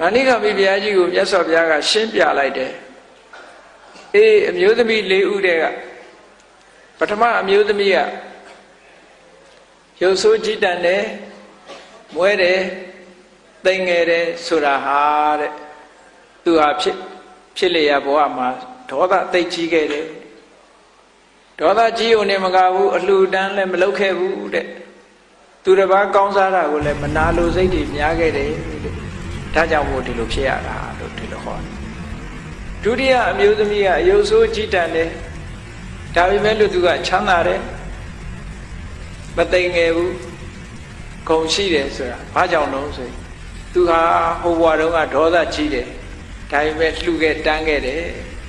မဏိကမိဘုရားကြီးကိုမြတ်စွာဘုရားကရှင်းပြလိုက်တယ်အေးအမျိုးသမီး၄ဦးတည်းကပထမအမျိုးသမီးကရုပ်ဆိုးကြည်တန်တယ်မွဲတယ်တိမ်ငယ်တယ်ဆိုတာဟာတဲ့သူဟာဖြစ်ဖြစ်လျက်ဘဝမှာဒေါသတိတ်ကြီးခဲ့တယ်ဒေါသကြီးုံနဲ့မကဘူးအလှူဒန်းလည်းမလုပ်ခဲ့ဘူးတဲ့သူတစ်ပါးကောင်းစားတာကိုလည်းမနာလိုစိတ်တွေများခဲ့တယ်တဲ့ ဒါကြောင့်မို့ဒီလိုဖြစ်ရတာလို့ဒီလိုဟောတယ်ဒုတိယအမျိုးသမီးကအယုတ်ဆိုးကြည်တန်တယ်ဒါပေမဲ့လို့သူကချမ်းသာတယ်မသိငယ်ဘူးဂုံရှိတယ်ဆိုတာဘာကြောင့်လို့ဆိုရင်သူဟာဟိုဘွားတုန်းကဒေါသကြီးတယ်ဒါပေမဲ့လှူခဲ့တန်းခဲ့တယ်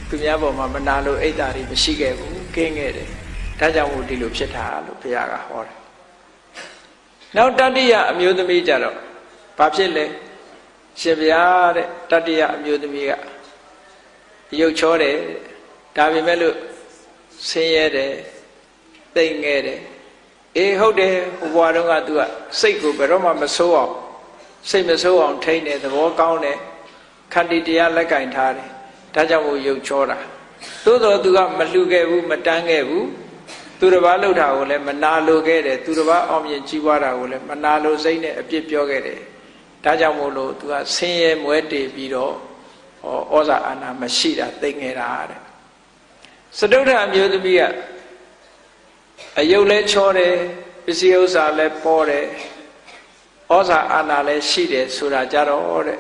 သူများပေါ်မှာမနာလို့အိတ်တာတွေမရှိခဲ့ဘူးကင်းခဲ့တယ်ဒါကြောင့်မို့ဒီလိုဖြစ်တာလို့ဘုရားကဟောတယ်နောက်တတိယအမျိုးသမီးကြတော့ဘာဖြစ်လဲ ရှင်ဘုရားတဲ့တတိယအမျိုးသမီးကရုပ်ချောတယ်ဒါပေမဲ့လို့ဆင်းရဲတယ်တိမ်ငယ်တယ်အေးဟုတ်တယ်ဟိုဘွားတုန်းက तू ကစိတ်ကိုဘယ်တော့မှမဆိုးအောင်စိတ်မဆိုးအောင်ထိန်းတယ်သဘောကောင်းတယ်ခန္တီတရားလက်ကင်ထားတယ်ဒါကြောင့်မို့ရုပ်ချောတာသို့တော် तू ကမလှူခဲ့ဘူးမတန်းခဲ့ဘူးသူတစ်ပါးလှုပ်တာကိုလည်းမနာလိုခဲ့တယ်သူတစ်ပါးအောင်မြင်ကြီးပွားတာကိုလည်းမနာလိုစိတ်နဲ့အပြစ်ပြောခဲ့တယ် ဒါကြောင့်မို့လို့ तू ကဆင်းရဲမွဲတေပြီးတော့ဩဩဇာအာဏာမရှိတာသိငယ်တာတဲ့စတုထအမျိုးသမီးကအယုတ်လဲချောတယ်ပစ္စည်းဥစ္စာလဲပေါ်တယ်ဩဇာအာဏာလဲရှိတယ်ဆိုတာကြတော့တဲ့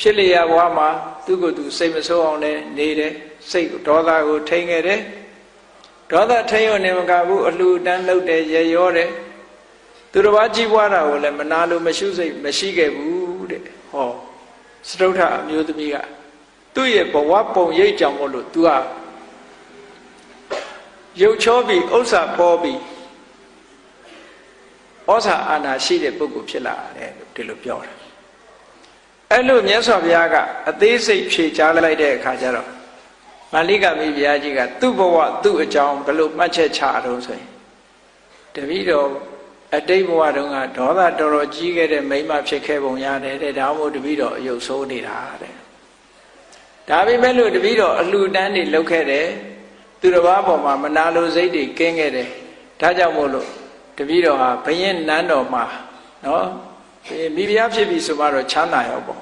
ဖြစ်လျာဘဝမှာသူ့ကိုယ်သူစိတ်မဆိုးအောင်လည်းနေတယ်စိတ်ဒေါသကိုထိန်းခဲ့တယ်ဒေါသထိန်းရုံနဲ့မကဘူးအလှူတန်းလုပ်တယ်ရရောတယ် သူတစ်ပါးကြီးပွားတာကိုလည်းမနာလို့မရှုစိတ်မရှိခဲ့ဘူးတဲ့ဟောစတုထအမျိုးသမီးကသူ့ရဲ့ဘဝပုံရိပ်ကြောင့်မို့လို့ तू ဟာရုပ်ချောပြီးဥစ္စာပေါ်ပြီးဩဇာအာဏာရှိတဲ့ပုဂ္ဂိုလ်ဖြစ်လာတယ်လို့ဒီလိုပြောတာအဲ့လိုမြတ်စွာဘုရားကအသေးစိတ်ဖြေချလိုက်တဲ့အခါကျတော့မာလိကမိဘုရားကြီးကသူ့ဘဝသူ့အကြောင်းဘယ်လိုမှတ်ချက်ချတော့ဆိုရင်တပည့်တော် အတိတ်ဘဝတုန်းကဒေါသတော်တော်ကြီးခဲ့တဲ့မိမဖြစ်ခဲ့ပုံရတယ်တဲ့ဒါမှမဟုတ်တပည့်တော်အယုတ်ဆိုးနေတာတဲ့ဒါပေမဲ့လို့တပည့်တော်အလှူဒန်းတွေလုပ်ခဲ့တယ်သူတစ်ပါးပေါ်မှာမနာလိုစိတ်တွေကင်းခဲ့တယ်ဒါကြောင့်မို့လို့တပည့်တော်ဟာဘယင်းနန်းတော်မှာနော်မိဖုရားဖြစ်ပြီဆိုမှတော့ချမ်းသာရောပေါ့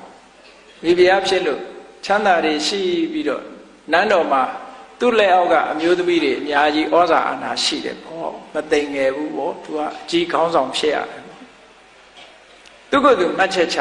မိဖုရားဖြစ်လို့ချမ်းသာတွေရှိပြီးတော့နန်းတော်မှာ သူ့လက်အောက်ကအမျိုးသမီးတွေအများကြီးဩဇာအာဏာရှိတယ်ပေါ့မသိငယ်ဘူးပေါ့သူကအကြီးခေါင်းဆောင်ဖြစ်ရတယ်သူကသူမှတ်ချက်ချ